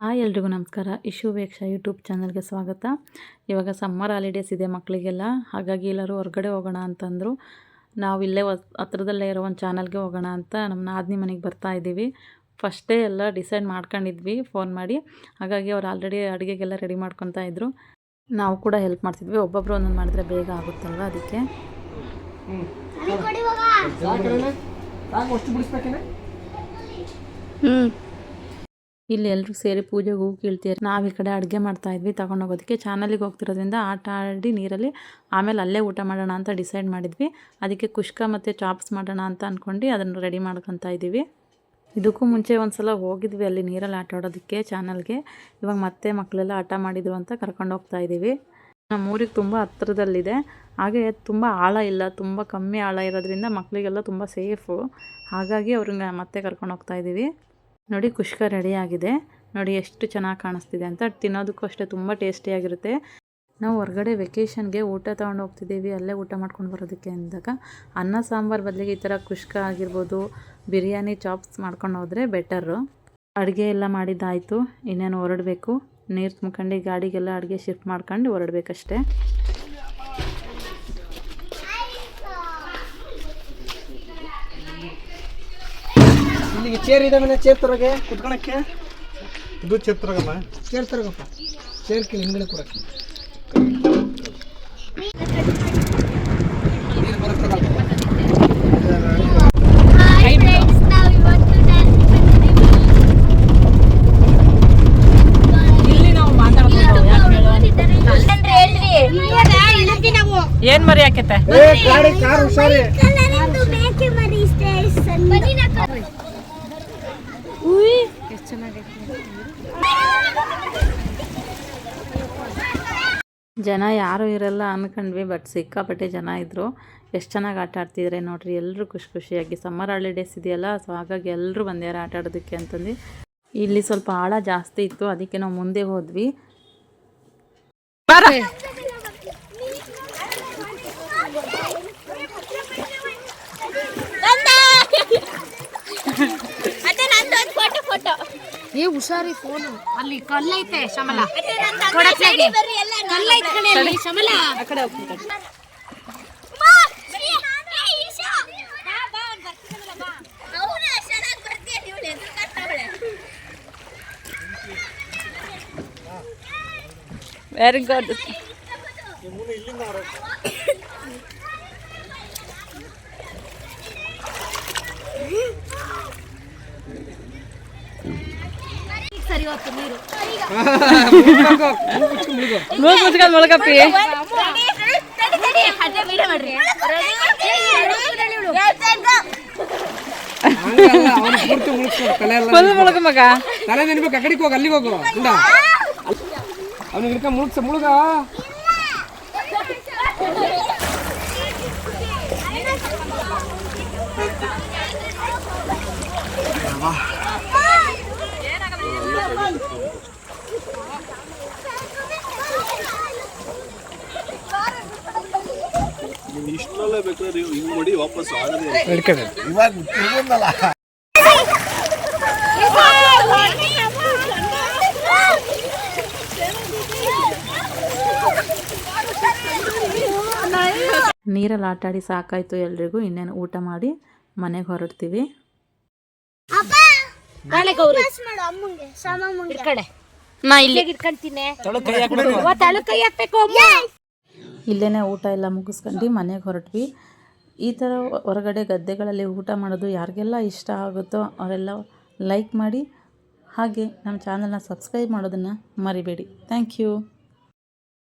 Hi ಎಲ್ರಿಗೂ ನಮಸ್ಕಾರ. Ishu ವೇಕ್ಷ YouTube ಚಾನಲ್ಗೆ ಸ್ವಾಗತ. ಇವಾಗ ಸಮ್ಮರ್ ಹಾಲಿಡೇಸ್ ಇದೆ ಮಕ್ಕಳಿಗೆಲ್ಲ ಹಾಗಾಗಿ ಎಲ್ಲರೂ ಹೊರಗಡೆ ಹೋಗೋಣ ಅಂತಂದರು. ನಾವು ಇಲ್ಲೇ ಹತ್ರದಲ್ಲೇ ಇರೋ ಒಂದು ಚಾನಲ್ಗೆ ಹೋಗೋಣ ಅಂತ ನಮ್ಮ ನಾದಿನಿ ಮನೆಗೆ ಬರ್ತಾ ಇದ್ದೀವಿ. ಫಸ್ಟೇ ಎಲ್ಲ ಡಿಸೈಡ್ ಮಾಡ್ಕೊಂಡಿದ್ವಿ ಫೋನ್ ಮಾಡಿ. ಹಾಗಾಗಿ ಅವ್ರು ಆಲ್ರೆಡಿ ಅಡುಗೆಗೆಲ್ಲ ರೆಡಿ ಮಾಡ್ಕೊತಾ ಇದ್ದರು ನಾವು ಕೂಡ ಹೆಲ್ಪ್ ಮಾಡ್ತಿದ್ವಿ. ಒಬ್ಬೊಬ್ಬರು ಒಂದೊಂದು ಮಾಡಿದ್ರೆ ಬೇಗ ಆಗುತ್ತಲ್ವ ಅದಕ್ಕೆ? ಇಲ್ಲಿ ಎಲ್ಲರೂ ಸೇರಿ ಪೂಜೆಗೆ ಹೂ ಕೀಳ್ತೀರಿ ನಾವು ಈ ಕಡೆ ಅಡುಗೆ ಮಾಡ್ತಾ ಇದ್ವಿ ತಗೊಂಡೋಗೋದಕ್ಕೆ ಚಾನಲಿಗೆ ಹೋಗ್ತಿರೋದ್ರಿಂದ ಆಟ ಆಡಿ ನೀರಲ್ಲಿ ಆಮೇಲೆ ಅಲ್ಲೇ ಊಟ ಮಾಡೋಣ ಅಂತ ಡಿಸೈಡ್ ಮಾಡಿದ್ವಿ. ಅದಕ್ಕೆ ಕುಷ್ಕ ಮತ್ತು ಚಾಪ್ಸ್ ಮಾಡೋಣ ಅಂತ ಅಂದ್ಕೊಂಡು ಅದನ್ನು ರೆಡಿ ಮಾಡ್ಕೊತಾ ಇದ್ದೀವಿ. ಇದಕ್ಕೂ ಮುಂಚೆ ಒಂದು ಸಲ ಹೋಗಿದ್ವಿ ಅಲ್ಲಿ ನೀರಲ್ಲಿ ಆಟ ಆಡೋದಕ್ಕೆ ಚಾನಲ್ಗೆ. ಇವಾಗ ಮತ್ತೆ ಮಕ್ಕಳೆಲ್ಲ ಆಟ ಮಾಡಿದ್ರು ಅಂತ ಕರ್ಕೊಂಡು ಹೋಗ್ತಾ ಇದ್ದೀವಿ. ನಮ್ಮ ಊರಿಗೆ ತುಂಬ ಹತ್ರದಲ್ಲಿದೆ. ಹಾಗೆ ತುಂಬ ಆಳ ಇಲ್ಲ, ತುಂಬ ಕಮ್ಮಿ ಆಳ ಇರೋದ್ರಿಂದ ಮಕ್ಕಳಿಗೆಲ್ಲ ತುಂಬ ಸೇಫು. ಹಾಗಾಗಿ ಅವ್ರನ್ನ ಮತ್ತೆ ಕರ್ಕೊಂಡು ಹೋಗ್ತಾ ಇದ್ದೀವಿ. ನೋಡಿ ಕುಷ್ಕ ರೆಡಿ ಆಗಿದೆ. ನೋಡಿ ಎಷ್ಟು ಚೆನ್ನಾಗಿ ಕಾಣಿಸ್ತಿದೆ ಅಂತ ತಿನ್ನೋದಕ್ಕೂ ಅಷ್ಟೇ ತುಂಬ ಟೇಸ್ಟಿಯಾಗಿರುತ್ತೆ ನಾವು ಹೊರಗಡೆ ವೆಕೇಷನ್ಗೆ ಊಟ ತೊಗೊಂಡು ಹೋಗ್ತಿದ್ದೀವಿ, ಅಲ್ಲೇ ಊಟ ಮಾಡ್ಕೊಂಡು ಬರೋದಕ್ಕೆ ಅಂದಾಗ. ಅನ್ನ, ಸಾಂಬಾರು ಬದಲಿಗೆ ಈ ಥರ ಕುಷ್ಕ ಆಗಿರ್ಬೋದು, ಬಿರಿಯಾನಿ ಚಾಪ್ಸ್ ಮಾಡ್ಕೊಂಡು ಹೋದರೆ ಬೆಟರು ಅಡುಗೆ ಎಲ್ಲ ಮಾಡಿದ್ದಾಯಿತು, ಇನ್ನೇನು ಹೊರಡಬೇಕು. ನೀರು ತುಂಬ್ಕೊಂಡು ಗಾಡಿಗೆಲ್ಲ ಅಡುಗೆ ಶಿಫ್ಟ್ ಮಾಡ್ಕೊಂಡು ಹೊರಡ್ಬೇಕಷ್ಟೇ. ಇಲ್ಲಿಗೆ ಚೇರ್ ಇದೆ ಮನೆ ಚೇರ್ ತರೋಗೆ ಕುತ್ಕೊಳಕ್ಕೆ? ಇದು ಚಿತ್ರಗಮ್ಮ ಚೇರ್ ತರಗಪ್ಪ ಚೇರ್ ಕೇಳಿ ಕೊಡಕ್ಕೆ ಏನು ಮರಿ ಹಾಕೈತೆ ಗಾಡಿ ಕಾರ್ ಹುಷಾರಿ. ಜನ ಯಾರೂ ಇರಲ್ಲ ಅಂದ್ಕೊಂಡ್ವಿ ಬಟ್ ಸಿಕ್ಕಾಪಟ್ಟೆ ಜನ ಇದ್ದರು ಎಷ್ಟು ಚೆನ್ನಾಗಿ ಆಟ ಆಡ್ತಿದ್ರೆ ನೋಡ್ರಿ ಎಲ್ಲರೂ ಖುಷಿ ಖುಷಿಯಾಗಿ. ಸಮ್ಮರ್ ಹಾಲಿಡೇಸ್ ಇದೆಯಲ್ಲ ಸೊ ಹಾಗಾಗಿ ಎಲ್ಲರೂ ಬಂದ್ಯಾರ ಆಟ ಆಡೋದಕ್ಕೆ ಅಂತಂದು. ಇಲ್ಲಿ ಸ್ವಲ್ಪ ಆಳ ಜಾಸ್ತಿ ಇತ್ತು ಅದಕ್ಕೆ ನಾವು ಮುಂದೆ ಹೋದ್ವಿ. ಏ ಹುಷಾರಿ ಫೋನು ಅಲ್ಲಿ ಕಲ್ಲೈತೆ ಶಮಲ ಕೊಡತ್ಲಾಗೆ ಕಲ್ಲೈತೆ ಕಣೆ ಅಲ್ಲಿ ಶಮಲ ವೆರಿ ಗುಡ್ ಸರಿ ಹೋಗ್ತು ನೀರು ಮೂಗು ಮುಚ್ಕೊಂಡು ಮೊಳಗಪ್ಪಿ ಅವನು ಪೂರ್ತಿ ಮುಳುಗ್ಸು ತಲೆ ಎಲ್ಲ ಫುಲ್ ಮೊಳಗ ಮಗ ತಲೆ ನೆನ್ಬೇಕು ಆ ಕಡೆಗೆ ಹೋಗಿ ಅಲ್ಲಿಗೆ ಹೋಗು ಇಂದ ಅವನು ಹಿಡ್ಕ ಮುಳುಗ್ಸ ಮುಳುಗ ನಿಮ್ಗೆ ಇಷ್ಟರಲ್ಲೇ ಬೇಕಾದ್ರೆ ನೀವು ಹಿಂಗೆ ಮಾಡಿ ವಾಪಸ್ ಆಗದೆ ಇವಾಗ ತಿರ್ಗೊಂಡಲ್ಲ ನೀರಲ್ಲಿ ಆಟಾಡಿ ಸಾಕಾಯ್ತು ಎಲ್ರಿಗೂ ಇನ್ನೇನು ಊಟ ಮಾಡಿ ಮನೆಗೆ ಹೊರಡ್ತೀವಿ. ನಾಳೆ ಗೌರಿ. ಈ ಕಡೆ. ನಾ ಇಲ್ಲೇ ಇಟ್ಕೊಂತೀನಿ. ತಳು ಕೈ ಹಾಕ್ಬೇಕು ಅಮ್ಮ. ಇಲ್ಲೇ ಊಟ ಎಲ್ಲ ಮುಗಿಸ್ಕೊಂಡು ಮನೆಗೆ ಹೊರಟ್ವಿ. ಈ ಥರ ಹೊರಗಡೆ ಗದ್ದೆಗಳಲ್ಲಿ ಊಟ ಮಾಡೋದು ಯಾರಿಗೆಲ್ಲ ಇಷ್ಟ ಆಗುತ್ತೋ ಅವರೆಲ್ಲ ಲೈಕ್ ಮಾಡಿ ಹಾಗೆ ನಮ್ಮ ಚಾನಲ್ನ ಸಬ್ಸ್ಕ್ರೈಬ್ ಮಾಡೋದನ್ನು ಮರಿಬೇಡಿ. Thank you